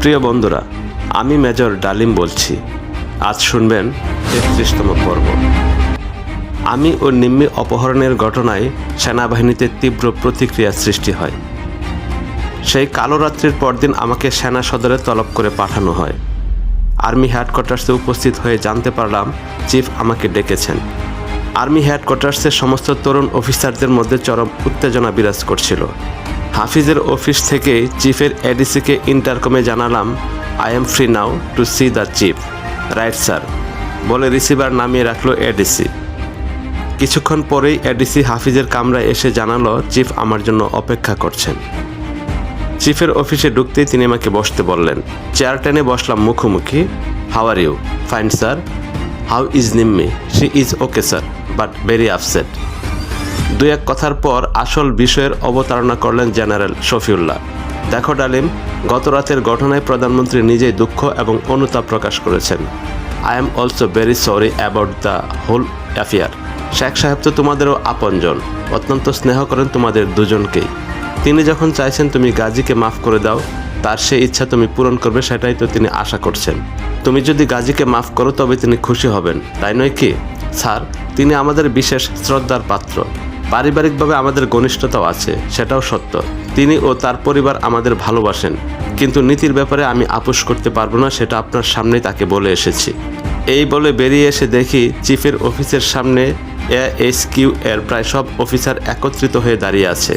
প্রিয় বন্ধুরা, আমি মেজর ডালিম বলছি। আজ শুনবেন তেত্রিশতম পর্ব। আমি ও নিম্মি অপহরণের ঘটনায় সেনাবাহিনীতে তীব্র প্রতিক্রিয়া সৃষ্টি হয়। সেই কালো রাত্রির পরদিন আমাকে সেনা সদরে তলব করে পাঠানো হয়। আর্মি হেডকোয়ার্টার্সে উপস্থিত হয়ে জানতে পারলাম চিফ আমাকে ডেকেছেন। আর্মি হেডকোয়ার্টার্সের সমস্ত তরুণ অফিসারদের মধ্যে চরম উত্তেজনা বিরাজ করছিল। হাফিজের অফিস থেকে চিফের এডিসিকে ইন্টারকমে জানালাম, I am free now to see the chief. Right, sir. বলে রিসিভার নামিয়ে রাখল এডিসি। কিছুক্ষণ পরেই এডিসি হাফিজের কামরায় এসে জানালো, চিফ আমার জন্য অপেক্ষা করছেন। চিফের অফিসে ঢুকতেই তিনি আমাকে বসতে বললেন, চেয়ার টেনে বসলাম মুখোমুখি। How are you? Fine, sir. How is Nimmi? She is okay, sir, but very upset. দুই এক কথার পর আসল বিষয়ের অবতারণা করলেন জেনারেল শফিউল্লাহ। দেখো ডালিম, গত রাতের ঘটনায় প্রধানমন্ত্রী নিজেই দুঃখ এবং অনুতাপ প্রকাশ করেছেন। I am also very sorry about the whole affair Sheikh সাহেব তো তোমাদেরও আপনজন, অত্যন্ত স্নেহ করেন তোমাদের দুজনকেই। তিনি যখন চাইছেন তুমি গাজীকে মাফ করে দাও, তার সেই ইচ্ছা তুমি পূরণ করবে সেটাই তো তিনি আশা করছেন। তুমি যদি গাজীকে মাফ করো তবে তিনি খুশি হবেন, তাই নয় কি? স্যার, তিনি আমাদের বিশেষ শ্রদ্ধার পাত্র। পারিবারিকভাবে আমাদের ঘনিষ্ঠতাও আছে, সেটাও সত্য। তিনি ও তার পরিবার আমাদের ভালোবাসেন, কিন্তু নীতির ব্যাপারে আমি আপোষ করতে পারব না, সেটা আপনার সামনেই তাকে বলে এসেছি। এই বলে বেরিয়ে এসে দেখি চিফের অফিসের সামনে এস কিউ এর প্রায় সব অফিসার একত্রিত হয়ে দাঁড়িয়ে আছে।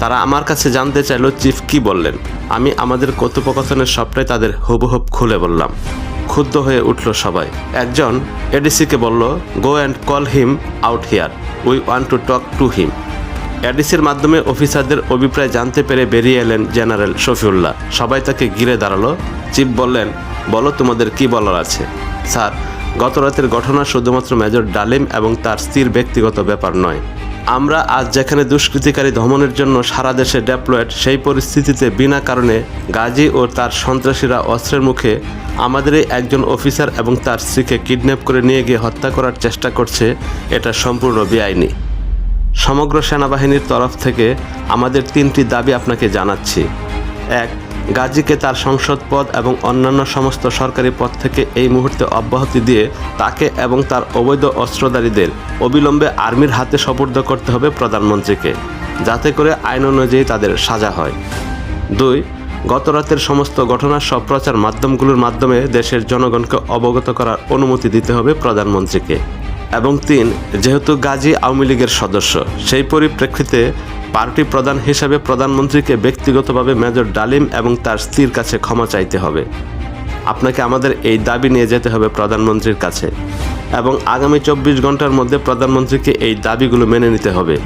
তারা আমার কাছে জানতে চাইলো চিফ কি বললেন। আমি আমাদের কথোপকথনের সবটাই তাদের হুবহুব খুলে বললাম। ক্ষুব্ধ হয়ে উঠল সবাই। একজন এডিসিকে বলল go and call him out here we want to talk to him. অ্যাডিসের মাধ্যমে অফিসারদের অভিপ্রায় জানতে পেরে বেরিয়ে এলেন জেনারেল শফিউল্লাহ। সবাই তাকে ঘিরে দাঁড়াল। চিফ বললেন, বলো তোমাদের কি বলার আছে? স্যার, গত রাতের ঘটনা শুধুমাত্র মেজর ডালিম এবং তার স্ত্রীর ব্যক্তিগত ব্যাপার নয়। আমরা আজ যেখানে দুষ্কৃতিকারী দমনের জন্য সারা দেশে ডেপ্লয়েড, সেই পরিস্থিতিতে বিনা কারণে গাজী ও তার সন্ত্রাসীরা অস্ত্রের মুখে আমাদেরই একজন অফিসার এবং তার স্ত্রীকে কিডন্যাপ করে নিয়ে গিয়ে হত্যা করার চেষ্টা করছে এটা সম্পূর্ণ বেআইনি। সমগ্র সেনাবাহিনীর তরফ থেকে আমাদের তিনটি দাবি আপনাকে জানাচ্ছি। এক গাজীকে তার সংসদ পদ এবং অন্যান্য সমস্ত সরকারি পদ থেকে এই মুহূর্তে অব্যাহতি দিয়ে তাকে এবং তার অবৈধ অস্ত্রধারীদের অবিলম্বে আর্মির হাতে সপর্দ করতে হবে প্রধানমন্ত্রীকে, যাতে করে আইন অনুযায়ী তাদের সাজা হয়। দুই গত রাতের সমস্ত ঘটনার সব প্রচার মাধ্যমগুলোর মাধ্যমে দেশের জনগণকে অবগত করার অনুমতি দিতে হবে প্রধানমন্ত্রীকে। এবং তিন, যেহেতু গাজী আওয়ামী লীগের সদস্য, সেই পরিপ্রেক্ষিতে পার্টি প্রধান হিসাবে প্রধানমন্ত্রীকে ব্যক্তিগতভাবে মেজর ডালিম এবং তার স্ত্রীর কাছে ক্ষমা চাইতে হবে। আপনাকে আমাদের এই দাবি নিয়ে যেতে হবে প্রধানমন্ত্রীর কাছে এবং আগামী চব্বিশ ঘণ্টার মধ্যে প্রধানমন্ত্রীকে এই দাবিগুলো মেনে নিতে হবে।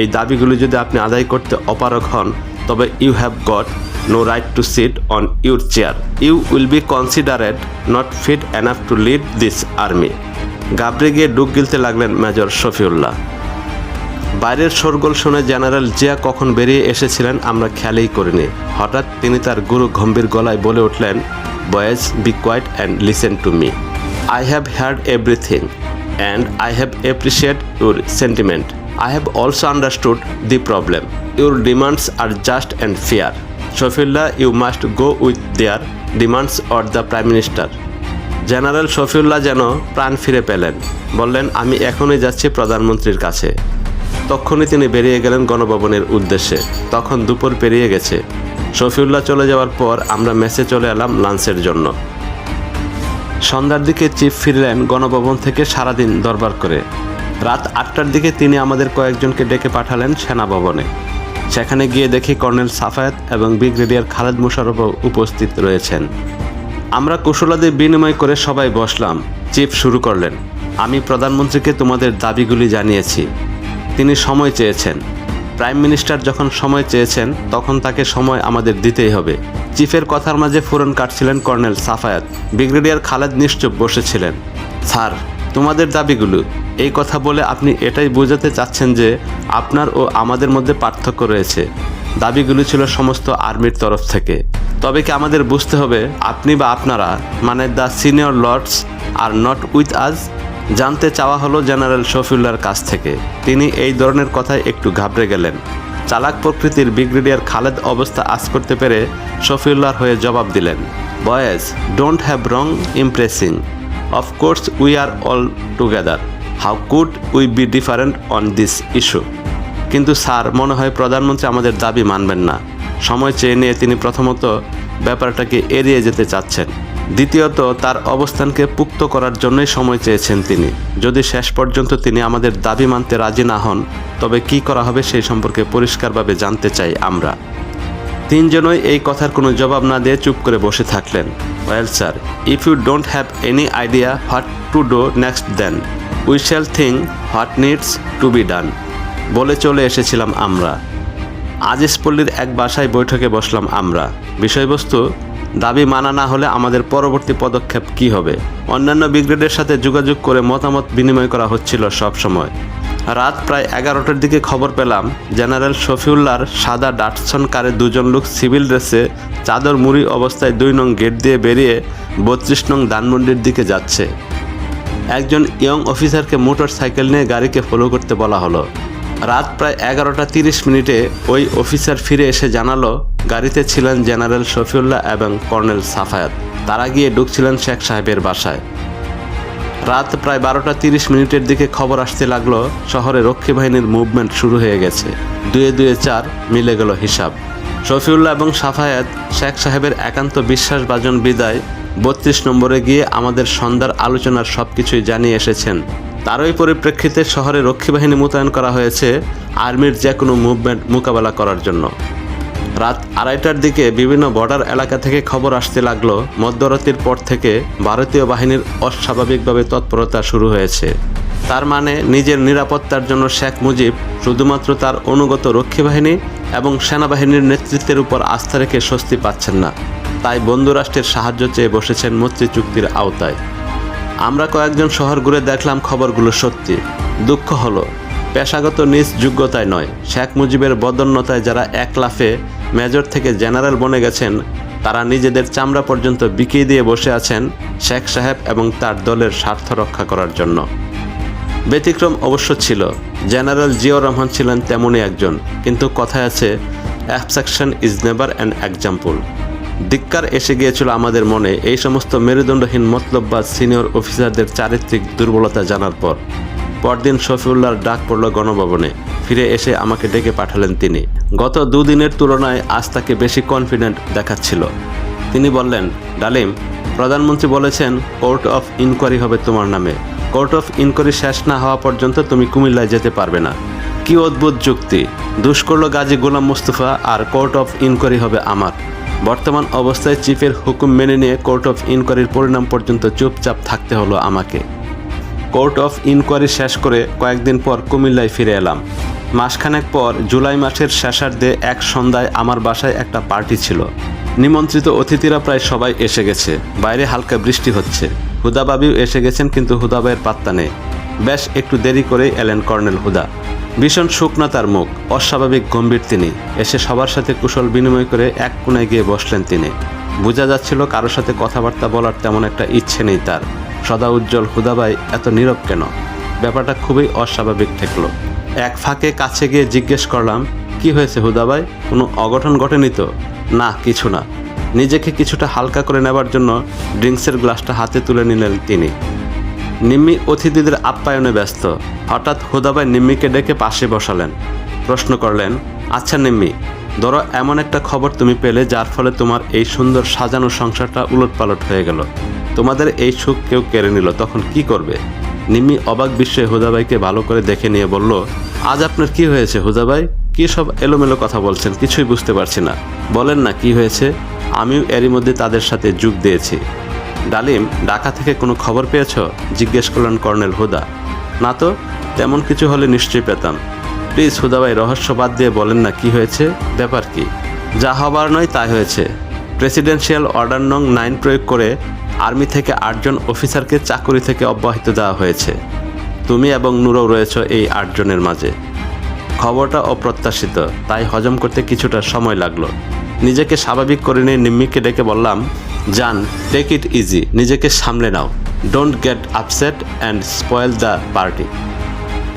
এই দাবিগুলি যদি আপনি আদায় করতে অপারক হন, তবে you have got no right to sit on your chair you will be considered not fit enough to lead this army গাবড়ে গিয়ে ডুব গিলতে লাগলেন মেজর শফিউল্লাহ। বাইরের শোরগোল শুনে জেনারেল জিয়া কখন বেরিয়ে এসেছিলেন আমরা খেয়ালই করিনি। হঠাৎ তিনি তার গুরু গম্ভীর গলায় বলে উঠলেন boys be quiet and listen to me I have heard everything and I have appreciate your sentiment I have also understood the problem your demands are just and fair Shafiullah you must go with their demands or the prime minister general Shafiullah যেন প্রাণ ফিরে পেলেন। বললেন, আমি এখনই যাচ্ছি প্রধানমন্ত্রীর কাছে। তখনই তিনি বেরিয়ে গেলেন গণভবনের উদ্দেশ্যে। তখন দুপুর পেরিয়ে গেছে। শফিউল্লাহ চলে যাওয়ার পর আমরা মেসে চলে এলাম লাঞ্চের জন্য। সন্ধ্যার দিকে চিফ ফিরলেন গণভবন থেকে সারাদিন দরবার করে। রাত আটটার দিকে তিনি আমাদের কয়েকজনকে ডেকে পাঠালেন সেনাভবনে। সেখানে গিয়ে দেখি কর্নেল সাফায়াত এবং ব্রিগেডিয়ার খালেদ মুশারফও উপস্থিত রয়েছেন। আমরা কুশলাদি বিনিময় করে সবাই বসলাম। চিফ শুরু করলেন। আমি প্রধানমন্ত্রীকে তোমাদের দাবিগুলি জানিয়েছি। তিনি সময় চেয়েছেন। প্রাইম মিনিস্টার যখন সময় চেয়েছেন, তখন তাকে সময় আমাদের দিতেই হবে। চিফের কথার মাঝে ফুরন কাটছিলেন কর্নেল সাফায়াত। ব্রিগেডিয়ার খালেদ নিশ্চুপ বসেছিলেন। স্যার, তোমাদের দাবিগুলো, এই কথা বলে আপনি এটাই বোঝাতে চাচ্ছেন যে আপনার ও আমাদের মধ্যে পার্থক্য রয়েছে। দাবিগুলো ছিল সমস্ত আর্মির তরফ থেকে। তবে কি আমাদের বুঝতে হবে, আপনি বা আপনারা মানে the senior lords are not with us জানতে চাওয়া হলো জেনারেল শফিউল্লার কাছ থেকে। তিনি এই ধরনের কথায় একটু ঘাবড়ে গেলেন। চালাক প্রকৃতির ব্রিগেডিয়ার খালেদ অবস্থা আজ করতে পেরে শফিউল্লার হয়ে জবাব দিলেন, boys, don't have wrong impressing. Of course we are all together. How could we be different on this issue? কিন্তু স্যার, মনে হয় প্রধানমন্ত্রী আমাদের দাবি মানবেন না। সময় চেয়ে নিয়ে তিনি প্রথমত ব্যাপারটাকে এড়িয়ে যেতে চাচ্ছেন। দ্বিতীয়ত, তার অবস্থানকে পুক্ত করার জন্যই সময় চেয়েছেন তিনি। যদি শেষ পর্যন্ত তিনি আমাদের দাবি মানতে রাজি না হন, তবে কি করা হবে সেই সম্পর্কে পরিষ্কারভাবে জানতে চাই আমরা। তিনজনই এই কথার কোনো জবাব না দিয়ে চুপ করে বসে থাকলেন। Well, sir, if you don't have any idea what to do next then, we shall think what needs to be done. বলে চলে এসেছিলাম আমরা। আজিজ পল্লীর এক বাসায় বৈঠকে বসলাম আমরা। বিষয়বস্তু দাবি মানা না হলে আমাদের পরবর্তী পদক্ষেপ কি হবে? অন্যান্য ব্রিগেডের সাথে যোগাযোগ করে মতামত বিনিময় করা হচ্ছিল সব সময় রাত প্রায় এগারোটার দিকে খবর পেলাম, জেনারেল শফিউল্লার সাদা ডাটসন কারে দুজন লোক সিভিল ড্রেসে চাদর মুড়ি অবস্থায় দুই নং গেট দিয়ে বেরিয়ে বত্রিশ নং ধানমন্ডির দিকে যাচ্ছে। একজন ইয়ং অফিসারকে মোটর সাইকেল নিয়ে গাড়িকে ফলো করতে বলা হলো। রাত প্রায় এগারোটা তিরিশ মিনিটে ওই অফিসার ফিরে এসে জানালো, গাড়িতে ছিলেন জেনারেল শফিউল্লাহ এবং কর্নেল সাফায়াত। তারা গিয়ে ঢুকছিলেন শেখ সাহেবের বাসায়। রাত প্রায় বারোটা তিরিশ মিনিটের দিকে খবর আসতে লাগল, শহরে রক্ষী বাহিনীর মুভমেন্ট শুরু হয়ে গেছে। দুয়ে দুয়ে চার মিলে গেল হিসাব। শফিউল্লাহ এবং সাফায়াত শেখ সাহেবের একান্ত বিশ্বাসভাজন বিদায় বত্রিশ নম্বরে গিয়ে আমাদের সন্ধ্যার আলোচনার সব কিছুই জানিয়ে এসেছেন। তারই পরিপ্রেক্ষিতে শহরে রক্ষী বাহিনী মোতায়েন করা হয়েছে আর্মির যে কোনো মুভমেন্ট মোকাবেলা করার জন্য। রাত আড়াইটার দিকে বিভিন্ন বর্ডার এলাকা থেকে খবর আসতে লাগল, মধ্যরাতের পর থেকে ভারতীয় বাহিনীর অস্বাভাবিকভাবে তৎপরতা শুরু হয়েছে। তার মানে নিজের নিরাপত্তার জন্য শেখ মুজিব শুধুমাত্র তার অনুগত রক্ষী বাহিনী এবং সেনাবাহিনীর নেতৃত্বের উপর আস্থা রেখে স্বস্তি পাচ্ছেন না। তাই বন্ধুরাষ্ট্রের সাহায্য চেয়ে বসেছেন মৈত্রী চুক্তির আওতায়। আমরা কয়েকজন শহর ঘুরে দেখলাম খবরগুলো সত্যি। দুঃখ হলো, পেশাগত নিজ যোগ্যতায় নয়, শেখ মুজিবের বদন্যতায় যারা এক লাফে মেজর থেকে জেনারেল বনে গেছেন, তারা নিজেদের চামড়া পর্যন্ত বিকিয়ে দিয়ে বসে আছেন শেখ সাহেব এবং তার দলের স্বার্থ রক্ষা করার জন্য। ব্যতিক্রম অবশ্য ছিল, জেনারেল জিয়াউর রহমান ছিলেন তেমনই একজন, কিন্তু কথায় আছে obsession is never an example ধিক্কার এসে গিয়েছিল আমাদের মনে। এই সমস্ত মেরুদণ্ডহীন মতলব বা সিনিয়র অফিসারদের চারিত্রিক দুর্বলতা জানার পর, পরদিন শফিউল্লাহর ডাক পড়ল গণভবনে। ফিরে এসে আমাকে ডেকে পাঠালেন তিনি। গত দুদিনের তুলনায় আজ তাকে বেশি কনফিডেন্ট দেখাচ্ছিল। তিনি বললেন, ডালিম, প্রধানমন্ত্রী বলেছেন, কোর্ট অফ ইনকোয়ারি হবে তোমার নামে। কোর্ট অফ ইনকোয়ারি শেষ না হওয়া পর্যন্ত তুমি কুমিল্লায় যেতে পারবে না। কি অদ্ভুত যুক্তি! দুষ করল গাজী গোলাম মুস্তফা আর কোর্ট অফ ইনকোয়ারি হবে আমার। বর্তমান অবস্থায় চিফের হুকুম মেনে নিয়ে কোর্ট অফ ইনকোয়ারির পরিণাম পর্যন্ত চুপচাপ থাকতে হলো আমাকে। কোর্ট অফ ইনকোয়ারি শেষ করে কয়েকদিন পর কুমিল্লায় ফিরে এলাম। মাসখানেক পর জুলাই মাসের শেষার্ধে এক সন্ধ্যায় আমার বাসায় একটা পার্টি ছিল। নিমন্ত্রিত অতিথিরা প্রায় সবাই এসে গেছে। বাইরে হালকা বৃষ্টি হচ্ছে। হুদাবাবিও এসে গেছেন, কিন্তু হুদাবাইয়ের পাত্তা নেই। বেশ একটু দেরি করেই এলেন কর্নেল হুদা। ভীষণ শুকনা তার মুখ, অস্বাভাবিক গম্ভীর তিনি। এসে সবার সাথে কুশল বিনিময় করে এক কোণায় গিয়ে বসলেন তিনি। বোঝা যাচ্ছিল কারোর সাথে কথাবার্তা বলার তেমন একটা ইচ্ছে নেই তার। সদা উজ্জ্বল হুদাবাই, এত নীরব কেন? ব্যাপারটা খুবই অস্বাভাবিক ঠেকলো। এক ফাঁকে কাছে গিয়ে জিজ্ঞেস করলাম, কি হয়েছে হুদাবাই? কোনো অঘটন ঘটেনি তো? না, কিছু না। নিজেকে কিছুটা হালকা করে নেবার জন্য ড্রিঙ্কসের গ্লাসটা হাতে তুলে নিলেন তিনি। নিম্মি অতিথিদের আপ্যায়নে ব্যস্ত। হঠাৎ হুদাবাই নিম্মিকে ডেকে পাশে বসালেন। প্রশ্ন করলেন আচ্ছা নিম্মি, ধরো এমন একটা খবর তুমি পেলে যার ফলে তোমার এই সুন্দর সাজানো সংসারটা উলটপালট হয়ে গেল। তোমাদের এই সুখ কেউ কেড়ে নিল, তখন কি করবে? নিম্মি অবাক বিস্ময়ে হুদাবাইকে ভালো করে দেখে নিয়ে বলল, আজ আপনার কি হয়েছে হুদাবাই? কি সব এলোমেলো কথা বলছেন? কিছুই বুঝতে পারছি না। বলেন না কি হয়েছে? আমিও এরই মধ্যে তাদের সাথে যোগ দিয়েছি। ডালিম, ঢাকা থেকে কোনো খবর পেয়েছ? জিজ্ঞেস করলেন কর্নেল হুদা। না তো, তেমন কিছু হলে নিশ্চয়ই পেতাম। প্লিজ হুদাবাই, রহস্য বাদ দিয়ে বলেন না কি হয়েছে? ব্যাপার কি? যা হবার নয় তাই হয়েছে। প্রেসিডেন্সিয়াল অর্ডার নং নাইন প্রয়োগ করে আর্মি থেকে আটজন অফিসারকে চাকরি থেকে অব্যাহত দেওয়া হয়েছে। তুমি এবং নুরও রয়েছ এই আটজনের মাঝে। খবরটা অপ্রত্যাশিত, তাই হজম করতে কিছুটা সময় লাগল। নিজেকে স্বাভাবিক করে নিয়ে নিম্মিকে ডেকে বললাম জান টেক ইট ইজি নিজেকে সামলে নাও। Don't get upset and spoil the party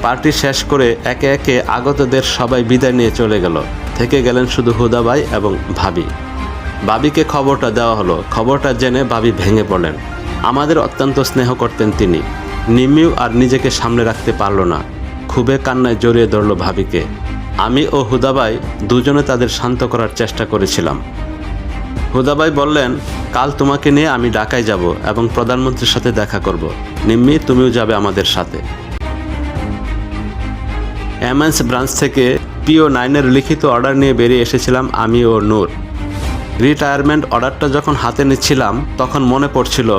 party শেষ করে একে একে আগতদের সবাই বিদায় নিয়ে চলে গেল। থেকে গেলেন শুধু হুদাবাই এবং ভাবি। বাবিকে খবরটা দেওয়া হলো। খবরটা জেনে বাবি ভেঙে পড়লেন। আমাদের অত্যন্ত স্নেহ করতেন তিনি। নিমিউ আর নিজেকে সামনে রাখতে পারল না। খুবই কান্নায় জড়িয়ে ধরল ভাবিকে। আমি ও হুদাবাই দুজনে তাদের শান্ত করার চেষ্টা করেছিলাম। হুদাবাই বললেন, কাল তোমাকে নিয়ে আমি ঢাকায় যাব এবং প্রধানমন্ত্রীর সাথে দেখা করব। নিম্মি, তুমিও যাবে আমাদের সাথে। এমএনস ব্রাঞ্চ থেকে পিও নাইনের লিখিত অর্ডার নিয়ে বেরিয়ে এসেছিলাম আমি ও নূর। রিটায়ারমেন্ট অর্ডারটা যখন হাতে নিচ্ছিলাম, তখন মনে পড়ছিল,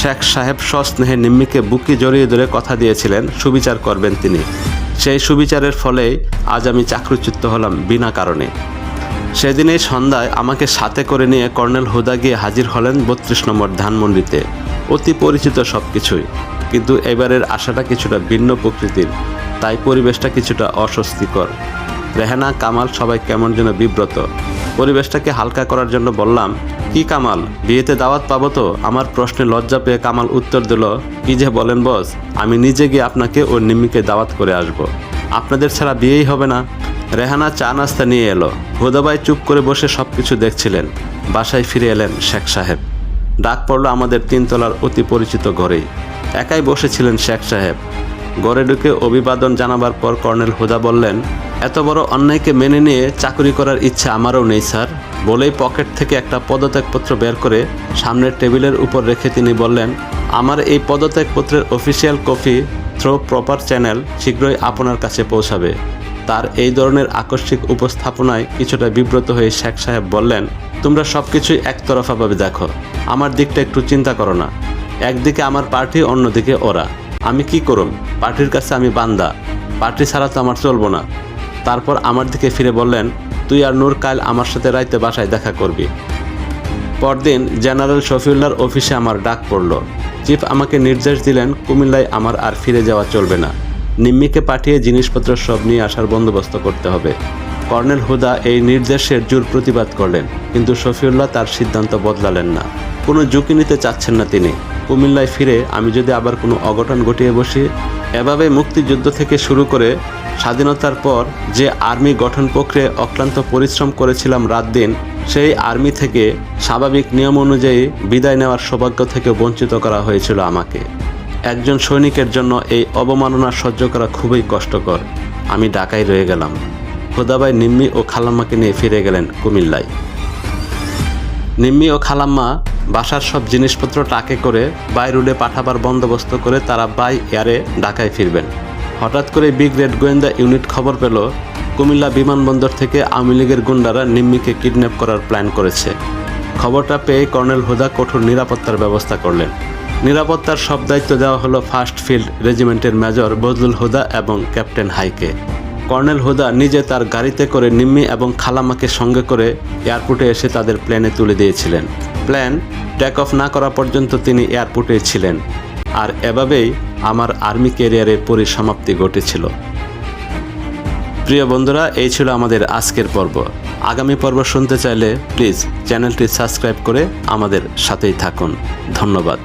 শেখ সাহেব সস্নেহে নিম্মিকে বুকি জড়িয়ে ধরে কথা দিয়েছিলেন, সুবিচার করবেন তিনি। সেই সুবিচারের ফলেই আজ আমি চাকরিচ্যুত হলাম বিনা কারণে। সেদিনই সন্ধ্যায় আমাকে সাথে করে নিয়ে কর্নেল হুদা গিয়ে হাজির হলেন বত্রিশ নম্বর ধানমন্ডিতে। অতি পরিচিত সব কিছুই কিন্তু এবারের আশাটা কিছুটা ভিন্ন প্রকৃতির। তাই পরিবেশটা কিছুটা অস্বস্তিকর। রেহানা, কামাল সবাই কেমন যেন বিব্রত। পরিবেশটাকে হালকা করার জন্য বললাম, কি কামাল, বিয়েতে দাওয়াত পাবো তো? আমার প্রশ্নে লজ্জা পেয়ে কামাল উত্তর দিল, কি যে বলেন বস, আমি নিজে গিয়ে আপনাকে ও নিম্মিকে দাওয়াত করে আসব। আপনাদের ছাড়া বিয়েই হবে না। রেহানা চা নাস্তা নিয়ে এলো। হুদাবাই চুপ করে বসে সব কিছু দেখছিলেন। বাসায় ফিরে এলেন শেখ সাহেব। ডাক পড়ল আমাদের তিনতলার অতি পরিচিত ঘরেই। একাই বসেছিলেন শেখ সাহেব। ঘরে ঢুকে অভিবাদন জানাবার পর কর্নেল হুদা বললেন, এত বড় অন্যায়কে মেনে নিয়ে চাকরি করার ইচ্ছা আমারও নেই, স্যার। বলেই পকেট থেকে একটা পদত্যাগপত্র বের করে সামনের টেবিলের উপর রেখে তিনি বললেন, আমার এই পদত্যাগপত্রের official copy through proper channel শীঘ্রই আপনার কাছে পৌঁছাবে। তার এই ধরনের আকস্মিক উপস্থাপনায় কিছুটা বিব্রত হয়ে শেখ সাহেব বললেন, তোমরা সব কিছুই একতরফাভাবে দেখো। আমার দিকটা একটু চিন্তা করো না। একদিকে আমার পার্টি, অন্যদিকে ওরা। আমি কি করুন পার্টির কাছে আমি বান্দা। পার্টি ছাড়া তো আমার চলবো না। তারপর আমার দিকে ফিরে বললেন, তুই আর নূর কাল আমার সাথে রাইতে বাসায় দেখা করবি। পরদিন জেনারেল শফিউল্লার অফিসে আমার ডাক পড়ল। চিফ আমাকে নির্দেশ দিলেন, কুমিল্লায় আমার আর ফিরে যাওয়া চলবে না। নিম্মিকে পাঠিয়ে জিনিসপত্র সব নিয়ে আসার বন্দোবস্ত করতে হবে। কর্নেল হুদা এই নির্দেশের জোর প্রতিবাদ করলেন, কিন্তু শফিউল্লাহ তার সিদ্ধান্ত বদলালেন না। কোনো ঝুঁকি নিতে চাচ্ছেন না তিনি। কুমিল্লায় ফিরে আমি যদি আবার কোনো অঘটন ঘটিয়ে বসি, এভাবে মুক্তিযুদ্ধ থেকে শুরু করে স্বাধীনতার পর যে আর্মি গঠন প্রক্রিয়ায় অক্লান্ত পরিশ্রম করেছিলাম রাত দিন সেই আর্মি থেকে স্বাভাবিক নিয়ম অনুযায়ী বিদায় নেওয়ার সৌভাগ্য থেকে বঞ্চিত করা হয়েছিল আমাকে। একজন সৈনিকের জন্য এই অবমাননা সহ্য করা খুবই কষ্টকর। আমি ঢাকায় রয়ে গেলাম। খোদাবাই নিম্মি ও খালাম্মাকে নিয়ে ফিরে গেলেন কুমিল্লায়। নিম্মি ও খালাম্মা বাসার সব জিনিসপত্র টাকে করে বাই রোডে পাঠাবার বন্দোবস্ত করে তারা বাই এয়ারে ঢাকায় ফিরবেন। হঠাৎ করে বিগ রেড গোয়েন্দা ইউনিট খবর পেল কুমিল্লা বিমানবন্দর থেকে আওয়ামী লীগের গুন্ডারা নিম্মিকে কিডন্যাপ করার প্ল্যান করেছে। খবরটা পেয়ে কর্নেল হুদা কঠোর নিরাপত্তার ব্যবস্থা করলেন। নিরাপত্তার সব দায়িত্ব দেওয়া হলো ফার্স্ট ফিল্ড রেজিমেন্টের মেজর বজলুল হুদা এবং ক্যাপ্টেন হাইকে। কর্নেল হুদা নিজে তার গাড়িতে করে নিম্মি এবং খালামাকে সঙ্গে করে এয়ারপোর্টে এসে তাদের প্লেনে তুলে দিয়েছিলেন। প্ল্যান টেক অফ না করা পর্যন্ত তিনি এয়ারপোর্টে ছিলেন। আর এভাবেই আমার আর্মি ক্যারিয়ারের পরিসমাপ্তি ঘটেছিল। প্রিয় বন্ধুরা, এই ছিল আমাদের আজকের পর্ব। আগামী পর্ব শুনতে চাইলে প্লিজ চ্যানেলটি সাবস্ক্রাইব করে আমাদের সাথেই থাকুন। ধন্যবাদ।